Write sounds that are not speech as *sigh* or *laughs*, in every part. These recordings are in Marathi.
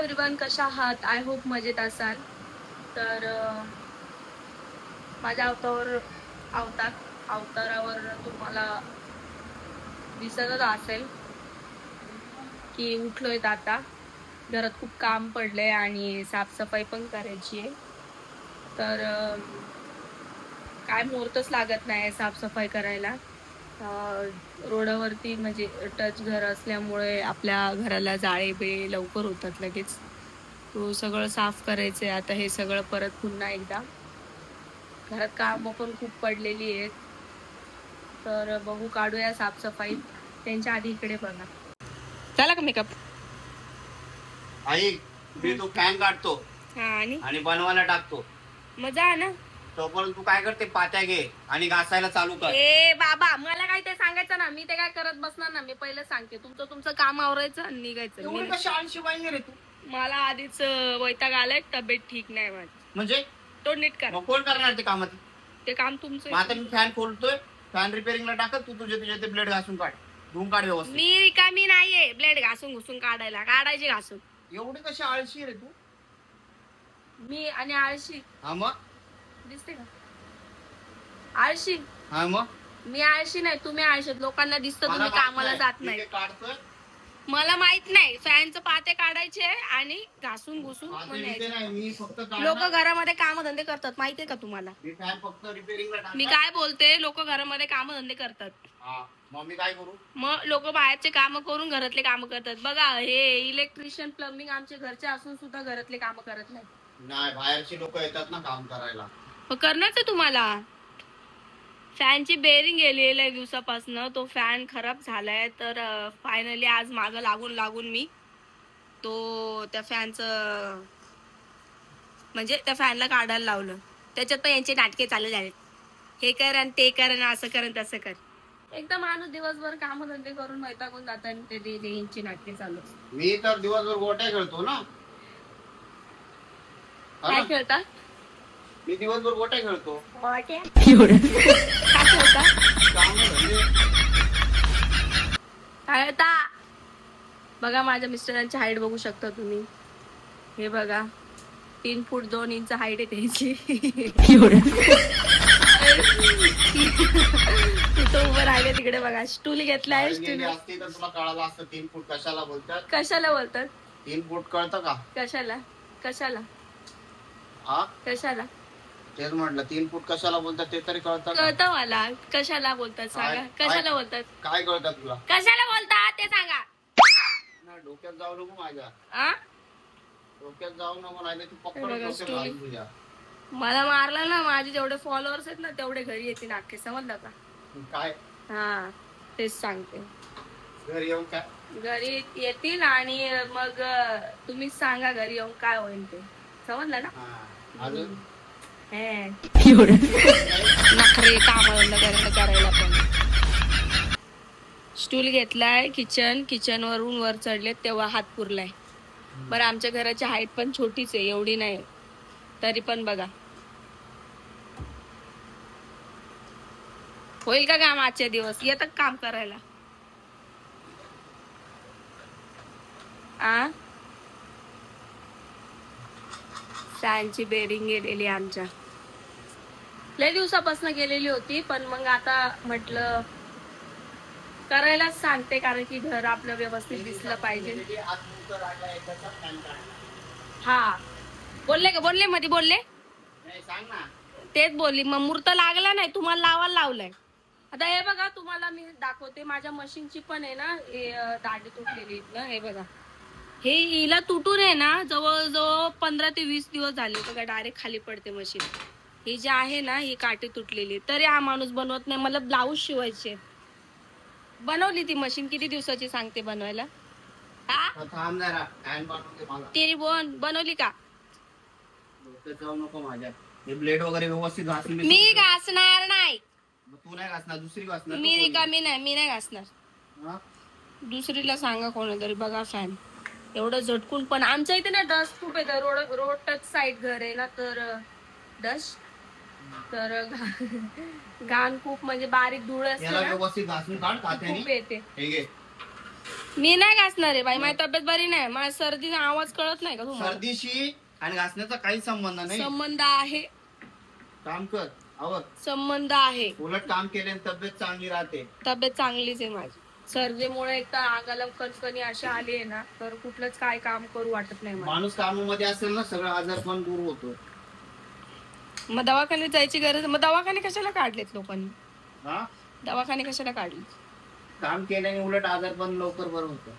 एव्हरीवन कशा आहात? आय होप मजेत असाल. तर माझ्या अवतावर अवतार अवतारावर तुम्हाला दिसतच असेल की उठलोय आता. घरात खूप काम पडलंय आणि साफसफाई पण करायची आहे. तर काय मुहूर्तच लागत नाही साफसफाई करायला. रोडावरती म्हणजे टच घर असल्यामुळे आपल्या घराला जाळे बिळे लवकर होतात लगेच. तो सगळं साफ करायचं आहे आता हे सगळं परत पुन्हा एकदा. घरात कामं पण खूप पडलेली आहेत. तर बघू काढूया साफसफाई. त्यांच्या आधी इकडे बघा. झाला का मेकअप आई मी तो फॅन काढतो. हा आणि? आणि बनवायला टाकतो. मजा ना. तोपर्यंत तू काय करते? पात्या घे आणि घासायला चालू कर. ए बाबा मला काय ते सांगायचं ना. मी ते काय करत बसणार ना? मी पहिलं सांगते. तुमचं तुमचं काम आवरायचं आणि निघायचं. एवढी मी- कशी आळशी बाई रे तू? मला आधीच अं, वैताग आलाय. तब्येत ठीक नाही माझी. म्हणजे? तो नीट करा. मग कोण करणार ते कामात? ते काम तुमचं मग आता मी फॅन खोलतोय. फॅन रिपेअरिंगला टाकत तू तुझे तुझे ते ब्लेड घासून काढ. धुवून काढ व्यवस्थित. मी रिकामी नाहीये. ब्लेड घासून घुसून काढायला. काढायचे घासून. एवढी कशी आळशी रे तू? मी आणि आळशी. हा मग? दिसते का? आळशी. हा मग? मी आळशी नाही तुम्ही आळशी. लोकांना दिसतं तुम्ही कामाला. जात नाही. काढतोय. मला माहीत नाही. फॅनचं पाते काढायचे आणि घासून घुसून लोक. घरामध्ये काम धंदे करतात माहितीये का तुम्हाला? मी काय बोलते लोक घरामध्ये काम धंदे करतात मग मी काय करू? मग लोक बाहेरचे काम करून घरातले काम करतात. बघा हे इलेक्ट्रिशियन प्लंबिंग आमचे घरचे असून सुद्धा घरातले काम करत नाही बाहेरची लोक येतात ना काम करायला. मग करणारच आहे तुम्हाला? फॅनची बेरिंग गेलेली आहे दिवसापासून. तो फॅन खराब झालाय तर फायनली आज मागं लागून लागून मी तो त्या फॅनचं म्हणजे त्या फॅनला काढायला लावलं. त्याच्यात पण यांचे नाटके चालू झाले हे कर आणि ते कर आणि असं कर तसं कर. एकदा माणूस दिवसभर कामधंदे करून वैतागून जातात आणि ते यांची नाटके चालू. मी तर दिवसभर गोट्या खेळतो ना. हा काय ना? खेळता मी दिवसभर गोट्या खेळतो. काय खेळता धंदे. काय आता बघा माझ्या मिस्टरांची हाईट बघू शकता तुम्ही. हे बघा. तीन फूट दोन इंच हाईट आहे त्यांची. तिथं उभं राहिले तिकडे बघा. स्टूल घेतलाय स्टूल गेली असती तर तुला कळालं असतं तीन फूट कशाला बोलतात? कशाला बोलतात? तीन फूट कळतं का? कशाला? कशाला? हा? कशाला? तेच म्हटलं तीन फूट कशाला बोलतात ते तरी कळतं का? कळतं मला. कशाला बोलतात सांगा? काय- कशाला बोलतात? काय कळतं तुला? कशाला बोलतात ते सांगा. नाही, डोक्यात जाऊ नको माझ्या. आ? डोक्यात जाऊ नको नाही तू पकड बघा, डोक्यात स्टोरी. घालून तुझ्या मला मारलं ना माझे जेवढे फॉलोअर्स आहेत ना तेवढे घरी येतील अख्खे समजलं का? काय? हा तेच सांगते. घरी येऊन काय? घरी येतील आणि मग अं, तुम्हीच सांगा घरी येऊन काय होईल ते. समजलं ना? हा, अजून. नखरे काम करायला पण स्टूल घेतलाय किचन किचन वरून वर चढले तेव्हा हात पुरलाय. बरं आमच्या घराची हाईट पण छोटीच आहे एवढी नाही. तरी पण बघा. होईल का काम आजचे दिवस? येतात काम करायला. आ? सांची बेरिंग गेलेली आमच्या. लय दिवसापासून गेलेली होती पण मग आता म्हटलं करायलाच सांगते कारण की घर आपलं व्यवस्थित दिसलं पाहिजे. हा. बोलले का? बोलले मध्ये बोलले. नाही, सांग ना. तेच बोलली मग मूर्त लागला नाही तुम्हाला लावायला लावलाय. आता हे बघा तुम्हाला मी दाखवते माझ्या मशीनची पण आहे ना हे, दाढी तुटलेली ना हे बघा. हे हिला तुटून आहे ना जवळजवळ पंधरा ते वीस दिवस झाले बघा डायरेक्ट खाली पडते मशीन. ही जी आहे ना ही काठी तुटलेली. आहे. तरी हा माणूस बनवत नाही. मला ब्लाऊज शिवायचे. बनवली ती मशीन किती दिवसाची सांगते बनवायला? तर बोन बनवली का? ब्लेड वगैरे व्यवस्थित मी घासणार नाही. तू नाही घासणार दुसरी घासणार मी रिकामी नाही मी नाही घासणार? दुसरीला सांगा कोणातरी बघा फॅन एवढं झटकून पण आमच्या इथे ना डस्ट खूप येतं. रोड रोड टच साईड घर आहे ना तर डस्ट तर *laughs* घा- घाण खूप म्हणजे बारीक धूळ असते याला ना. व्यवस्थित घासून काढ ती कात्याने. खूप येते. हे घे. मी नाही घासणार आहे बाई माझी तब्येत बरी नाही. माझ्या सर्दीचा आवाज कळत नाही का तुम्हाला? सर्दीशी आणि घासण्याचा काही संबंध नाही. संबंध आहे. काम कर आवर. संबंध आहे. उलट काम केल्याने तब्येत चांगली राहते. तब्येत चांगलीच आहे माझी. सर्दीमुळे एक तर अंगाला कणकणी अशी आली आहे ना तर कुठलंच काय काम करू वाटत नाही मला. माणूस कामामध्ये असेल ना सगळं आजार पण दूर होतो. मग दवाखान्यात जायची गरज मग दवाखाने कशाला काढलेत लोकांनी? हा? दवाखाने कशाला काढले? काम केल्याने उलट आजार पण लवकर बरं होतं.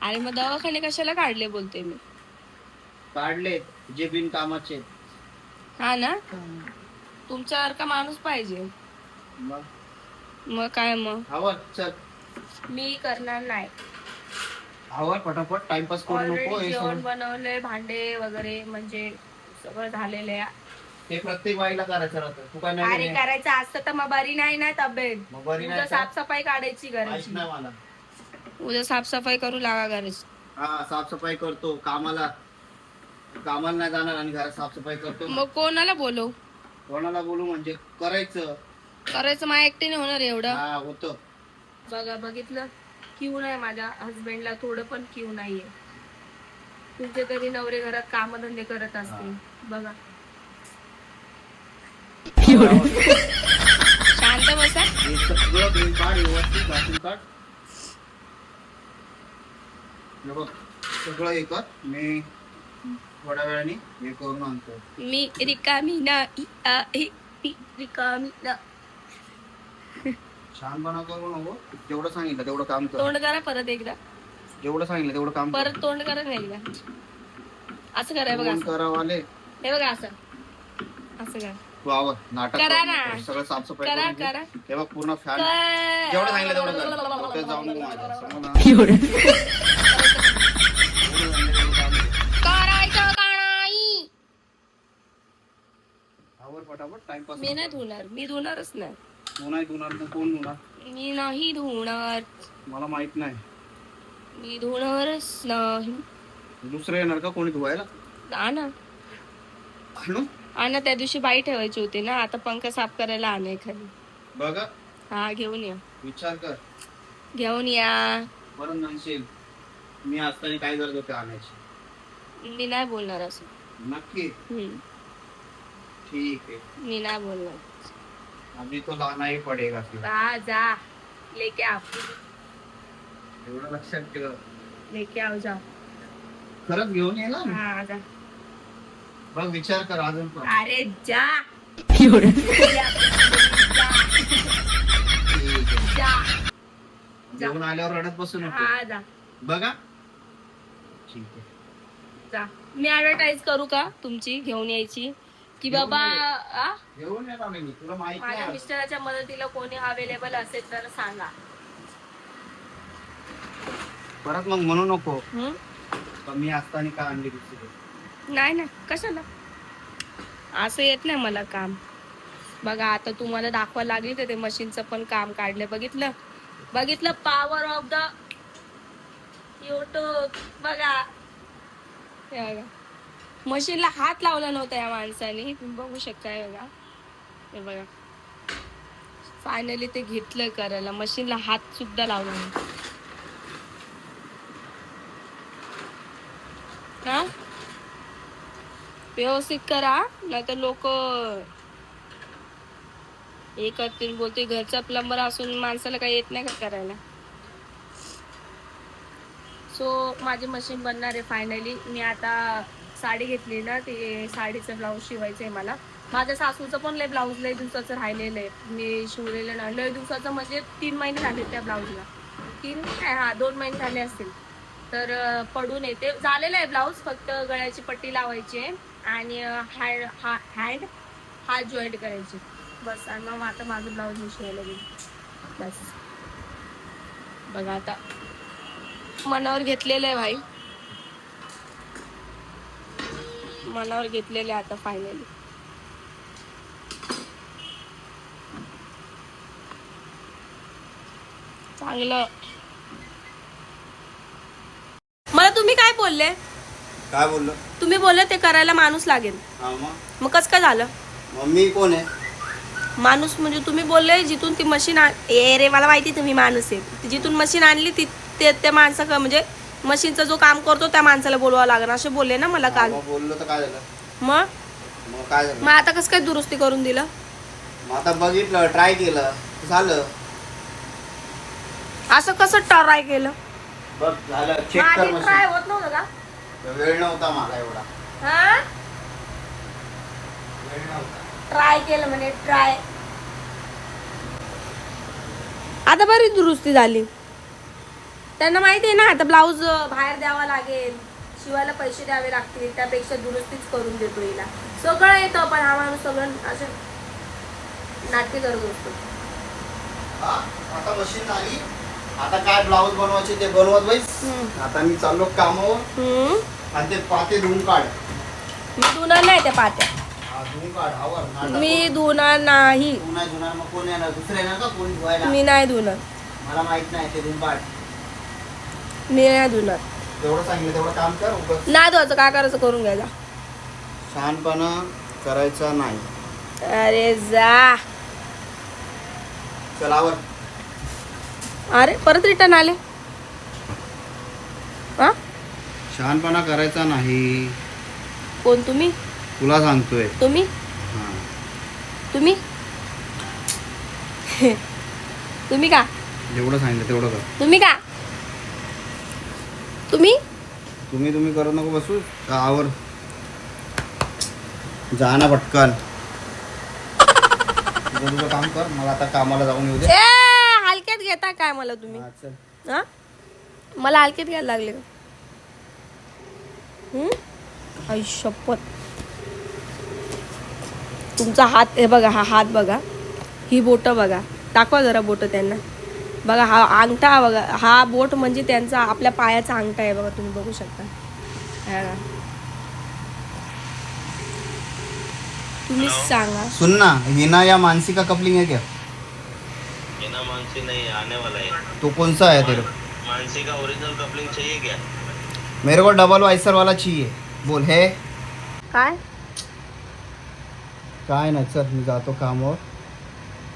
आणि मग दवाखाने कशाला काढले बोलते मी? काढले जे बिनकामाचे हा ना? तुमच्यासारखा माणूस पाहिजे. मग? मग काय मग? आवर चल. मी करणार नाही. आवर पटापट. टाइमपास करू नको ऑलरेडी हे जेवण सगळं- बनवले भांडे वगैरे म्हणजे सगळं झालेलं आहे. ते प्रत्येक बाईला करायचं राहतं. तू काय अरे आहे? करायचं असतं तर मग बरी नाही ना तब्येत. मग बरी उद्या नाही का? साफसफाई काढायची घराची. नाही मला. उद्या साफसफाई करू लागा घराची. हा साफसफाई करतो. कामाला कामाला नाही जाणार आणि घरात साफसफाई करतो. मग कोणाला बोलव कोणाला बोलू म्हणजे? करायचं. करायचं माझ्या एकटीने होणार एवढं? हा होतं. बघा बघितलं? क्यू नाही माझ्या हस्बंडला थोडं पण क्यू नाहीये. तुमचे तरी नवरे घरात कामधंदे करत असतील. बघा. शांत बसा. हे सगळं व्यवस्थित घासून काढ हे बघ सगळं हे कर मी थोड्या वेळाने हे करून आणतो मी रिकामी रिकामी छानपणा करू नको जेवढं सांगितलं तेवढं काम कर तोंड करा परत एकदा. जेवढं सांगितलं तेवढं काम कर परत तोंड करा ना एकदा. असं करा बघा फोन असं. करावाले हे बघा असं. असं करा. तू आवर नाटक करा ना. सगळं साफसफाई करा करून घे. करा बघ पूर्ण फॅन कर. जेवढं सांगितलं तेवढं कर. डोक्यात जाऊ नको माझ्या. समजलं? जेवढं सांगितलं तेवढं काम कर. करायचं का नाही आवर पटापट टाइमपास मी नाही धुणार मी धुणारच नाही. नाही धुणार कोण धुणार? मी नाही धुणार. मला माहीत नाही. मी धुणारच नाही. दुसरं येणार का? कोणी धुवायला? आणा आणू? आणा त्या दिवशी बाई ठेवायची होती ना आता पंखा साफ करायला आणा खाली. बघा. हा घेऊन या. विचार कर. घेऊन या. परत म्हणशील मी असताना काय गरज होते आणायची? मी नाही बोलणार असं. नक्की? हम्म. ठीक मी नाही बोलणार. अभी तो लाना ही पडेगा फिर. जा. जा लेके आओ एवढं लक्षात ठेव. लेके आओ खरंच घेऊन ये ना हा जा. बघ विचार कर अजून पण. अरे जा. ठीक आहे. जा. घेऊन आल्यावर रडत बसू नको. हा जा. बघा. ठीक आहे. जा. मी ऍडव्हर्टाईज करू का तुमची घेऊन यायची? की बाबा आ? घेऊन येणार नाही मी. तुला माहीत माझ्या मिस्टराच्या मदतीला कोणी अवेलेबल असेल तर सांगा. परत मग म्हणू नको? का मी असताना का आणली दुसरी? नाही ना कशाला? असं येत नाही मला काम. बघा आता तुम्हाला दाखवा लागली तर ते मशीनचं पण काम काढलं. बघितलं? बघितलं? पॉवर ऑफ द युट्यूब बघा. हे मशीनला हात लावला नव्हता या माणसाने. तुम्ही बघू शकता बघा. हे बघा. फायनली ते घेतलं करायला. मशीनला हात सुद्धा लावला नाही. हा? व्यवस्थित करा नाहीतर लोक हे करतील बोलते घरचा प्लंबर असून माणसाला काही येत नाही का करायला? सो माझी मशीन बनणार आहे फायनली मी आता साडी घेतली ना ते साडीचं ब्लाऊज शिवायचं आहे मला. माझ्या सासूचं पण लय ब्लाऊज लय दिवसाचं राहिलेलं आहे. मी शिवलेलं ना लय दिवसाचं म्हणजे तीन महिने झाले त्या ब्लाऊजला तीन नाही हा दोन महिने झाले असतील. तर पडून येते. झालेलं आहे ब्लाऊज फक्त गळ्याची पट्टी लावायची आहे. आणि हॅड हा हँड हात जॉईंट करायचे. बस आणि मग आता माझं ब्लाऊज मी शिवायला गेली. बस. बघा आता. मनावर घेतलेलं आहे भाई. मनावर घेतलेलं आहे आता फायनली चांगलं. मला तुम्ही काय बोलले? काय बोललो? तुम्ही बोलले ते करायला माणूस लागेल. हा मग? मग कसं काय झालं? मम्मी कोण आहे? माणूस म्हणजे तुम्ही बोलले जिथून ती मशीन ए रे मला माहिती तुम्ही माणूस आहे. जिथून मशीन आणली ती ते त्या माणसाकडे म्हणजे मशीनचं जो काम करतो त्या माणसाला बोलवावं लागणार असे बोलले ना मला काल. मग बोललो तर काय झालं? मग? मग काय झालं? मग आता कसं काय दुरुस्ती करून दिलं? मग आता बघितलं ट्राय केलं. झालं. असं कसं ट्राय केलं? बघ झालं. चेक कर ट्राय होत नव्हतं का? वेळ नव्हता मला एवढा. हा? वेळ नव्हता. ट्राय केलं म्हणे ट्राय आता बरी दुरुस्ती झाली. त्यांना माहिती आहे ना आता ब्लाऊज बाहेर द्यावा लागेल. शिवायला पैसे द्यावे लागतील त्यापेक्षा दुरुस्तीच करून देतो हिला. सगळं येतं पण हा माणूस सगळं असं नाटके करत असतो हा, आता मशीन झाली? आता काय ब्लाऊज बनवायचे ते बनवत हम्म. आता मी चाललो कामावर. आणि ते पाते धुवून काढ. मी धुणार नाही त्या पात्या. हा, धुवून काढ आवर नाटक मी. धुणार नाही. तू नाही धुणार मग कोण येणार? दुसरं येणार का? कोणी धुवायला? मी नाही धुणार. मला माहीत नाही ते धुवून काढ. मी नाही धुणार. जेवढं सांगितलं तेवढं काम कर उगाच. नाही धुवायचं काय करायचं करून घ्यायला शहाणपणा करायचा नाही. अरे जा. चल आवर. अरे परत रिटर्न आले. हा? शहाणपणा करायचा नाही. कोण तुम्ही? तुला सांगतोय. तुम्ही? हा. तुम्ही? तुम्ही का? जेवढं सांगितलं तेवढं कर. तुम्ही का? तुम्ही? तुम्ही तुम्ही करू नको बसू. का आवर? जा ना पटकन. तुझं तुझं काम कर. मला आता कामाला जाऊन येऊ दे. ए! घेता काय मला तुम्ही? हा, चल. हा? मला हलक्यात घ्यायला लागले का? हम्म? आई शपथ. तुमचा हात हे बघा हा हात बघा. ही बोटं बघा. दाखवा जरा बोटं त्यांना. बघा हा अंगठा बघा. हा बोट म्हणजे त्यांचा आपल्या पायाचा अंगठा आहे बघा तुम्ही बघू शकता. हे बघा. तुम्हीच सांगा. सुन ना हिना या मानसी का कपलिंग है क्या बिना मानसी नहीं आने वाला है तो कौन सा है तेरे? मानसी का ओरिजिनल कपलिंग चाहिए क्या मेरे को डबल वाइसर वाला चाहिए. बोल है? काय? काय नाही चल मी जातो कामावर.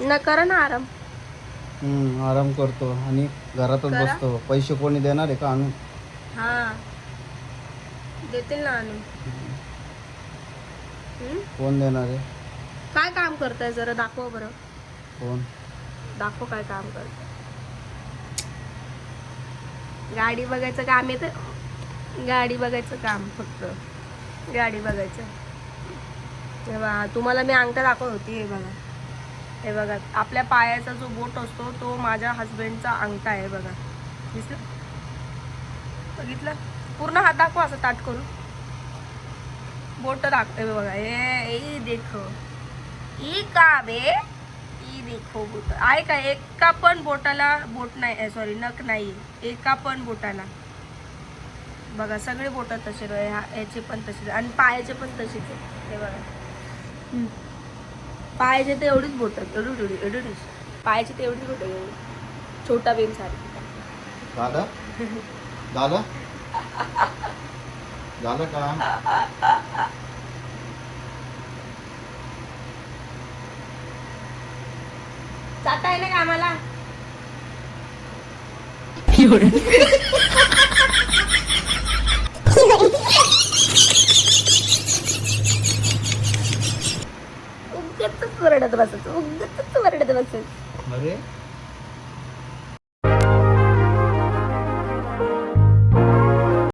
न करा ना आराम. हम्म, आराम करतो. आणि घरातच करा. बसतो. पैसे कोणी देणार आहे का आणून? हा. देतील ना आणून. हम्म? कोण देणार आहे? काय काम करताय जरा दाखवा बरं. कोण? दाखव काय काम करत गाडी बघायचं काम येतं. गाडी बघायचं काम फक्त. गाडी बघायचं. तेव्हा तुम्हाला मी अंगठा दाखवत होती हे बघा. हे बघा आपल्या पायाचा जो बोट असतो तो माझ्या हस्बंडचा अंगठा आहे बघा. दिसलं? बघितलं? पूर्ण हात दाखवा असं ताट करून. बोट दाखवते बघा. ए देख देखो. ई का बे? बोट आहे का एका पण बोटाला बोट नाही सॉरी नख नाही एका पण बोटाला. बघा सगळे बोट तसे रो- ह्या- ह्याचे पण तसे आणि पायाचे पण तसेच आहे हे बघा. पायाचे तर एवढीच बोट आहेत. एवढी एवढी एवढीच. पायाची तर एवढीच बोट आहे एवढी छोटा बेन सारखी. दादा? *laughs* दादा? झालं का? जाता आहे ना कामाला? उगतच वरडत बसत उगतच वरडत बसत. अरे?